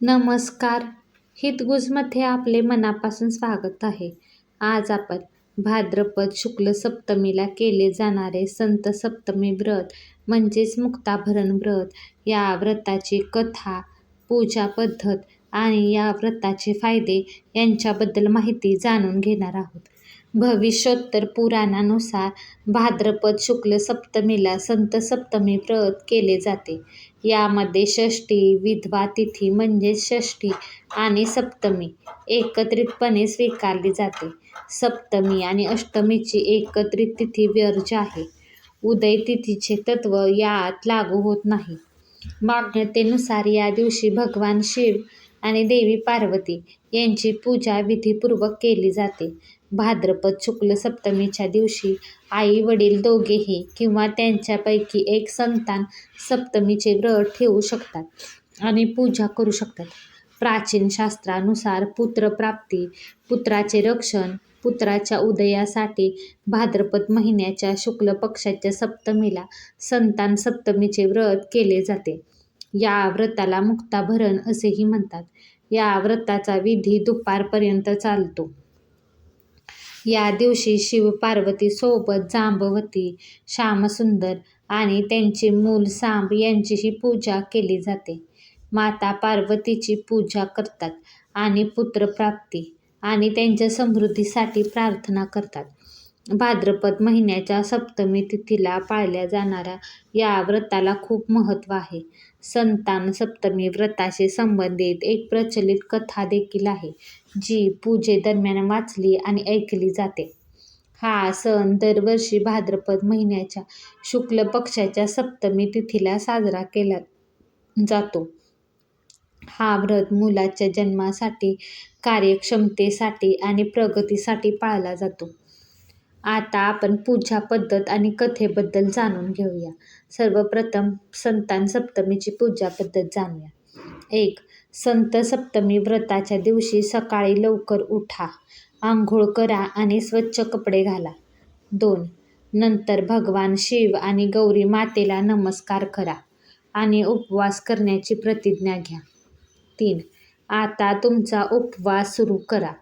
नमस्कार. हितगुजमध्ये आपले मनापासून स्वागत आहे. आज आपण भाद्रपद शुक्ल सप्तमीला केले जाणारे संत सप्तमी व्रत म्हणजेच मुक्ताभरण व्रत. या व्रताची कथा पूजा पद्धत आणि या व्रताचे फायदे यांच्याबद्दल माहिती जाणून घेणार आहोत. भविष्योत्तर पुराणानुसार भाद्रपद शुक्ल सप्तमीला संत सप्तमी व्रत केले जाते. यामध्ये षष्ठी विधवा तिथी म्हणजेच षष्ठी आणि सप्तमी एकत्रितपणे स्वीकारली जाते. सप्तमी आणि अष्टमीची एकत्रित तिथी व्यर्ज आहे. उदय तिथीचे तत्व यात लागू होत नाही. मान्यतेनुसार या दिवशी भगवान शिव आणि देवी पार्वती यांची पूजा विधीपूर्वक केली जाते. भाद्रपद शुक्ल सप्तमीच्या दिवशी आई वडील दोघेही किंवा त्यांच्यापैकी एक संतान सप्तमीचे व्रत ठेवू शकतात आणि पूजा करू शकतात. प्राचीन शास्त्रानुसार पुत्रप्राप्ती पुत्राचे रक्षण पुत्राच्या उदयासाठी भाद्रपद महिन्याच्या शुक्ल पक्षाच्या सप्तमीला संतान सप्तमीचे व्रत केले जाते. या व्रताला मुक्ताभरण असेही म्हणतात. या व्रताचा विधी दुपारपर्यंत चालतो. या दिवशी शिव पार्वती सोबत जांबवती श्यामसुंदर आणि त्यांचे मूल सांब यांचीही पूजा केली जाते. माता पार्वतीची पूजा करतात आणि पुत्रप्राप्ती आणि त्यांच्या समृद्धीसाठी प्रार्थना करतात. भाद्रपद महिन्याच्या सप्तमी तिथीला पाळल्या जाणाऱ्या या व्रताला खूप महत्त्व आहे. संतान सप्तमी व्रताशी संबंधित एक प्रचलित कथा देखील आहे. जी पूजेदरम्यान वाचली आणि ऐकली जाते. हा सण दरवर्षी भाद्रपद महिन्याच्या शुक्ल पक्षाच्या सप्तमी तिथीला साजरा केला जातो. हा व्रत मुलाच्या जन्मासाठी कार्यक्षमतेसाठी आणि प्रगतीसाठी पाळला जातो. आता आपण पूजा पद्धत आणि कथेबद्दल जाणून घेऊया. सर्वप्रथम संतान सप्तमीची पूजा पद्धत जाणूया. एक. संत सप्तमी व्रताच्या दिवशी सकाळी लवकर उठा आंघोळ करा आणि स्वच्छ कपडे घाला. दोन. नंतर भगवान शिव आणि गौरी मातेला नमस्कार करा आणि उपवास करण्याची प्रतिज्ञा घ्या. तीन. आता तुमचा उपवास सुरू करा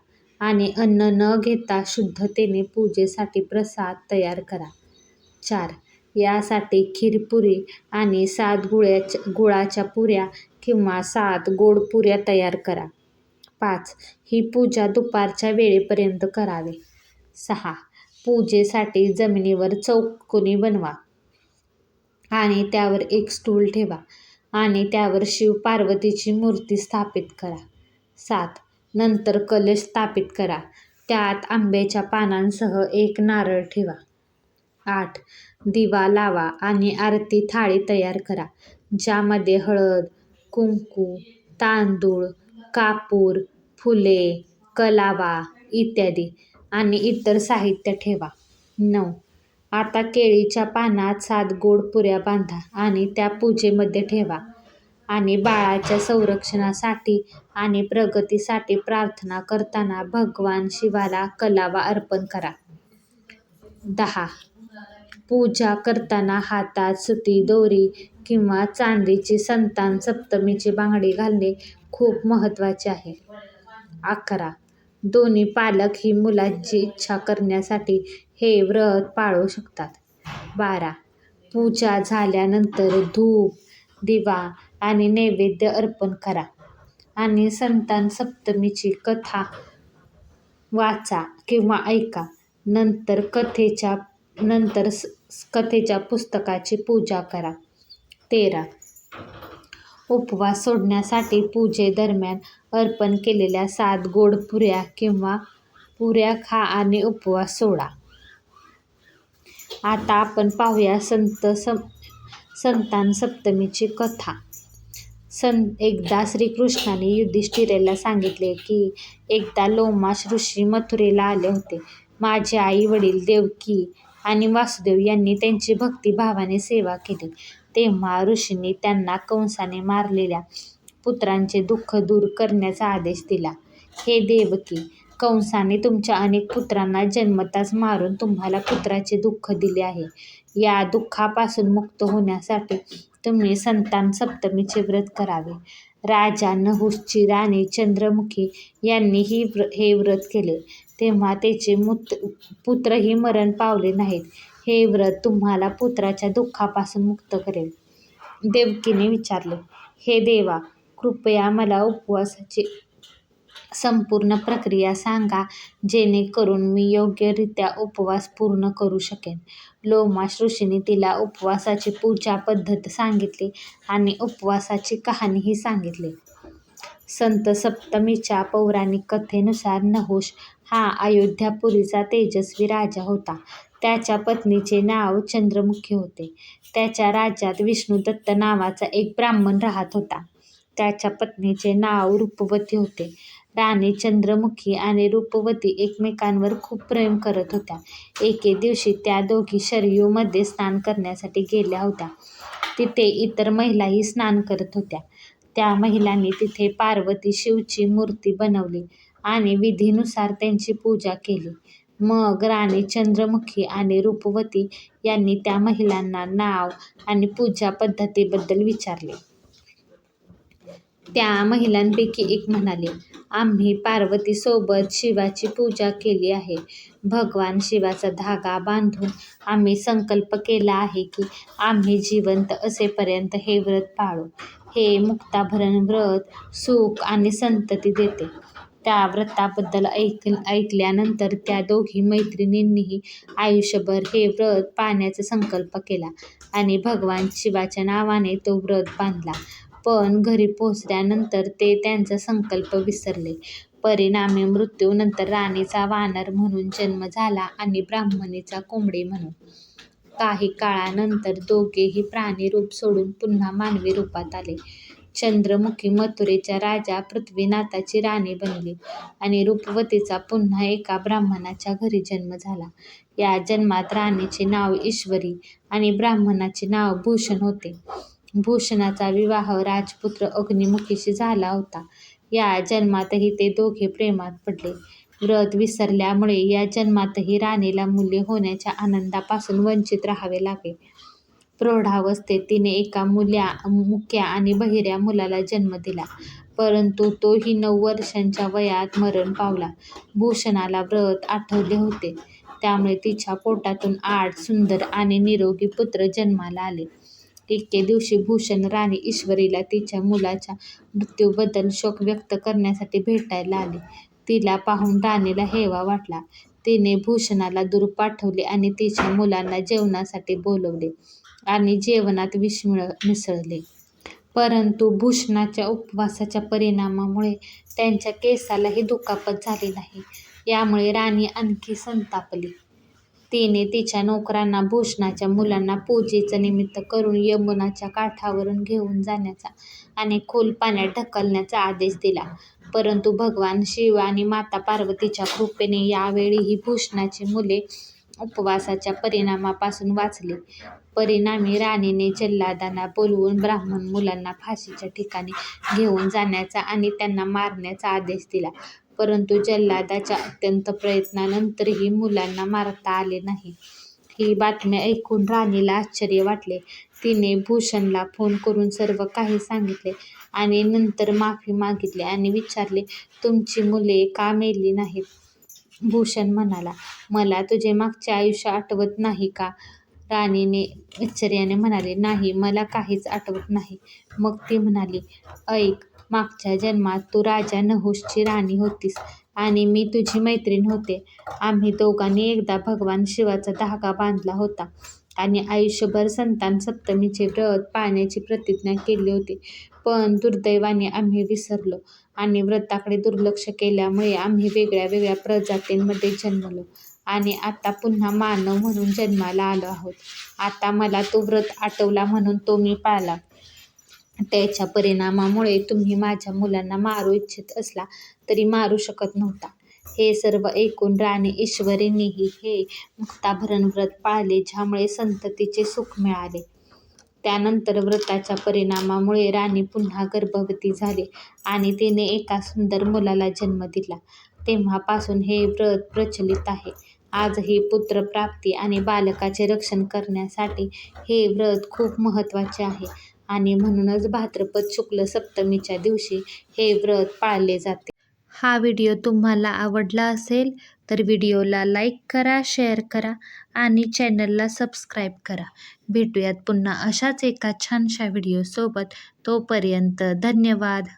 आणि अन्न न घेता शुद्धतेने पूजेसाठी प्रसाद तयार करा. चार. यासाठी खीरपुरी आणि सात गुळ्याच्या गुळाच्या पुऱ्या किंवा सात गोड पुऱ्या तयार करा. पाच. ही पूजा दुपारच्या वेळेपर्यंत करावे. सहा. पूजेसाठी जमिनीवर चौकोनी बनवा आणि त्यावर एक स्टूल ठेवा आणि त्यावर शिव पार्वतीची मूर्ती स्थापित करा. सात. नंतर कलश स्थापित करा. त्यात आंब्याच्या पानांसह एक नारळ ठेवा. आठ. दिवा लावा आणि आरती थाळी तयार करा ज्यामध्ये हळद कुंकू तांदूळ कापूर फुले कलावा इत्यादी आणि इतर साहित्य ठेवा. नऊ. आता केळीच्या पानात सात गोड पुऱ्या बांधा आणि त्या पूजेमध्ये ठेवा आणि बाळाच्या संरक्षणासाठी आणि प्रगतीसाठी प्रार्थना करताना भगवान शिवाला कलावा अर्पण करा. दहा. पूजा करताना हातात सुती दोरी किंवा चांदीची संतान सप्तमीची बांगडी घालणे खूप महत्त्वाचे आहे. अकरा. दोन्ही पालक ही मुलाची इच्छा करण्यासाठी हे व्रत पाळू शकतात. बारा. पूजा झाल्यानंतर धूप दिवा आणि नैवेद्य अर्पण करा आणि संतान सप्तमीची कथा वाचा किंवा ऐका. नंतर कथेच्या नंतर स कथेच्या पुस्तकाची पूजा करा. तेरा. उपवास सोडण्यासाठी पूजेदरम्यान अर्पण केलेल्या सात गोड पुऱ्या किंवा पुऱ्या खा आणि उपवास सोडा. आता आपण पाहूया संत सं संतान सप्तमीची कथा. सं एकदा श्रीकृष्णाने युधिष्ठिरेला सांगितले की एकदा लोमाश ऋषी मथुरेला आले होते. माझे आई वडील देवकी आणि वासुदेव यांनी त्यांची भक्तिभावाने सेवा केली. तेव्हा ऋषींनी त्यांना कंसाने मारलेल्या पुत्रांचे दुःख दूर करण्याचा आदेश दिला. हे देवकी कंसाने तुमच्या अनेक पुत्रांना जन्मताच मारून तुम्हाला पुत्राचे दुःख दिले आहे. या दुःखापासून मुक्त होण्यासाठी तुम्ही संतान सप्तमीचे व्रत करावे. राजा नहुषची राणी चंद्रमुखी यांनी ही हे व्रत केले. तेव्हा त्याचे पुत्रही मरण पावले नाहीत. हे व्रत तुम्हाला पुत्राच्या दुःखापासून मुक्त करेल. देवकीने विचारले, हे देवा, कृपया मला उपवासाची संपूर्ण प्रक्रिया सांगा जेणेकरून मी योग्यरित्या उपवास पूर्ण करू शकेन. लोमाश ऋषीने तिला उपवासाची पूजा पद्धत सांगितली आणि उपवासाची कहाणीही सांगितली. संत सप्तमीच्या पौराणिक कथेनुसार नहुष हा अयोध्यापुरीचा तेजस्वी राजा होता. त्याच्या पत्नीचे नाव चंद्रमुखी होते. त्याच्या राज्यात विष्णुदत्त नावाचा एक ब्राह्मण राहत होता. त्याच्या पत्नीचे नाव रूपवती होते. राणी चंद्रमुखी आणि रूपवती एकमेकांवर खूप प्रेम करत होत्या. एके दिवशी त्या दोघी शरयू मध्ये स्नान करण्यासाठी गेल्या होत्या. तिथे इतर महिलाही स्नान करत होत्या. त्या महिलांनी तिथे पार्वती शिवची मूर्ती बनवली आणि विधीनुसार त्यांची पूजा केली. मग राणी चंद्रमुखी आणि रूपवती यांनी त्या महिलांना नाव आणि पूजा पद्धतीबद्दल विचारले. त्या महिलांपैकी एक म्हणाली, आम्ही पार्वतीसोबत शिवाची पूजा केली आहे. भगवान शिवाचा धागा बांधून आम्ही संकल्प केला आहे की आम्ही जिवंत असेपर्यंत हे व्रत पाळू. हे मुक्ताभरण व्रत सुख आणि संतती देते. त्या व्रताबद्दल ऐक ऐकल्यानंतर त्या दोघी मैत्रिणींनीही आयुष्यभर हे व्रत पाळण्याचा संकल्प केला आणि भगवान शिवाच्या नावाने तो व्रत बांधला. पण घरी पोहोचल्यानंतर ते त्यांचा संकल्प विसरले. परिणामी मृत्यूनंतर राणीचा वानर म्हणून जन्म झाला आणि ब्राह्मणीचा कोंबडी म्हणून. काही काळानंतर दोघेही प्राणी रूप सोडून पुन्हा मानवी रूपात आले. चंद्रमुखी मथुरेच्या राजा पृथ्वीनाथाची राणी बनली आणि रूपवतीचा पुन्हा एका ब्राह्मणाच्या घरी जन्म झाला. या जन्मात राणीचे नाव ईश्वरी आणि ब्राह्मणाचे नाव भूषण होते. भूषणाचा विवाह राजपुत्र अग्निमुखीशी झाला होता. या जन्मातही ते दोघे प्रेमात पडले. व्रत विसरल्यामुळे या जन्मातही राणीला मुले होण्याच्या आनंदापासून वंचित राहावे लागले. प्रौढावस्थेत तिने एका मुल्या मुक्या आणि बहिऱ्या मुलाला जन्म दिला, परंतु तोही नऊ वर्षांच्या वयात मरण पावला. भूषणाला व्रत आठवले होते, त्यामुळे तिच्या पोटातून आठ सुंदर आणि निरोगी पुत्र जन्माला आले. एके दिवशी भूषण राणी ईश्वरीला तिच्या मुलाच्या मृत्यूबद्दल शोक व्यक्त करण्यासाठी भेटायला आले तिला पाहून राणीला हेवा वाटला. तिने भूषणाला दूर पाठवले आणि तिच्या मुलांना जेवणासाठी बोलावले आणि जेवणात विष मिसळले. परंतु भूषणाच्या उपवासाच्या परिणामामुळे त्यांच्या केसालाही दुखापत झाली नाही. यामुळे राणी आणखी संतापली. तिने तिच्या नोकरांना भूषणाच्या मुलांना पूजेचं निमित्त करून यमुनाच्या काठावरून घेऊन जाण्याचा आणि खोल पाण्यात ढकलण्याचा आदेश दिला. परंतु भगवान शिव आणि माता पार्वतीच्या कृपेने यावेळीही भूषणाची मुले उपवासाच्या परिणामापासून वाचली. परिणामी राणीने जल्लादांना बोलवून ब्राह्मण मुलांना फाशीच्या ठिकाणी घेऊन जाण्याचा आणि त्यांना मारण्याचा आदेश दिला. परंतु जल्लादाच्या अत्यंत प्रयत्नानंतरही मुलांना मारता आले नाही. ही बातमी ऐकून राणीला आश्चर्य वाटले. तिने भूषणला फोन करून सर्व काही सांगितले आणि नंतर माफी मागितली आणि विचारले, तुमची मुले का मेली नाहीत? भूषण म्हणाला, मला तुझे मागचे आयुष्य आठवत नाही का? राणीने आश्चर्याने म्हणाले नाही, मला काहीच आठवत नाही. मग ती म्हणाली, ऐक, मागच्या जन्मात तू राजा नहुषची राणी होतीस आणि मी तुझी मैत्रीण होते. आम्ही दोघांनी एकदा भगवान शिवाचा धागा बांधला होता आणि आयुष्यभर संतान सप्तमीचे व्रत पाळण्याची प्रतिज्ञा केली होती. पण दुर्दैवाने आम्ही विसरलो आणि व्रताकडे दुर्लक्ष केल्यामुळे आम्ही वेगळ्या वेगळ्या प्रजातींमध्ये जन्मलो आणि आता पुन्हा मानव म्हणून जन्माला आलो आहोत. आता मला तो व्रत आठवला म्हणून तो मी पाळला. त्याच्या परिणामामुळे तुम्ही माझ्या मुलांना मारू इच्छित असला तरी मारू शकत नव्हता. हे सर्व ऐकून राणी ईश्वरीनेही हे मुक्ताभरण व्रत पाळले ज्यामुळे संततीचे सुख मिळाले. त्यानंतर व्रताच्या परिणामामुळे राणी पुन्हा गर्भवती झाली आणि तिने एका सुंदर मुलाला जन्म दिला. तेव्हापासून हे व्रत प्रचलित आहे. आजही पुत्रप्राप्ती आणि बालकाचे रक्षण करण्यासाठी हे व्रत खूप महत्त्वाचे आहे. आणि म्हणूनच भाद्रपद शुक्ल सप्तमीच्या दिवशी हे व्रत पाळले जाते. हा व्हिडिओ तुम्हाला आवडला असेल तर व्हिडिओला लाईक करा, शेअर करा आणि चॅनलला सबस्क्राईब करा. भेटूयात पुन्हा अशाच एका छानशा व्हिडिओसोबत. तोपर्यंत धन्यवाद.